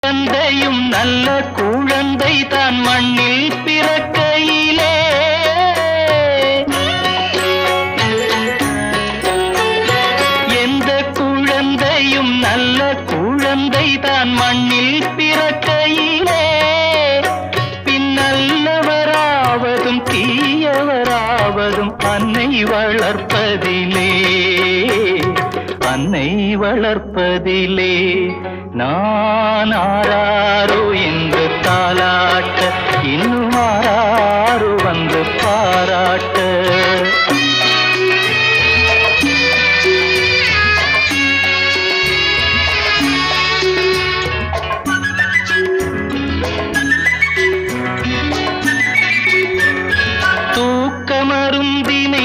குழந்தையும் நல்ல குழந்தை தான் மண்ணில் பிறக்கையிலே. எந்த குழந்தையும் நல்ல குழந்தை தான் மண்ணில் பிறக்கையிலே. பின்னல்லவராவதும் தீயவராவதும் அன்னை வளர்ப்பதிலே. தன்னை வளர்ப்பதிலே நான் ஆறாரோ என்று தாளாட்ட இன்னும் ஆறாரோ வந்து பாராட்ட. தூக்கமருந்தினை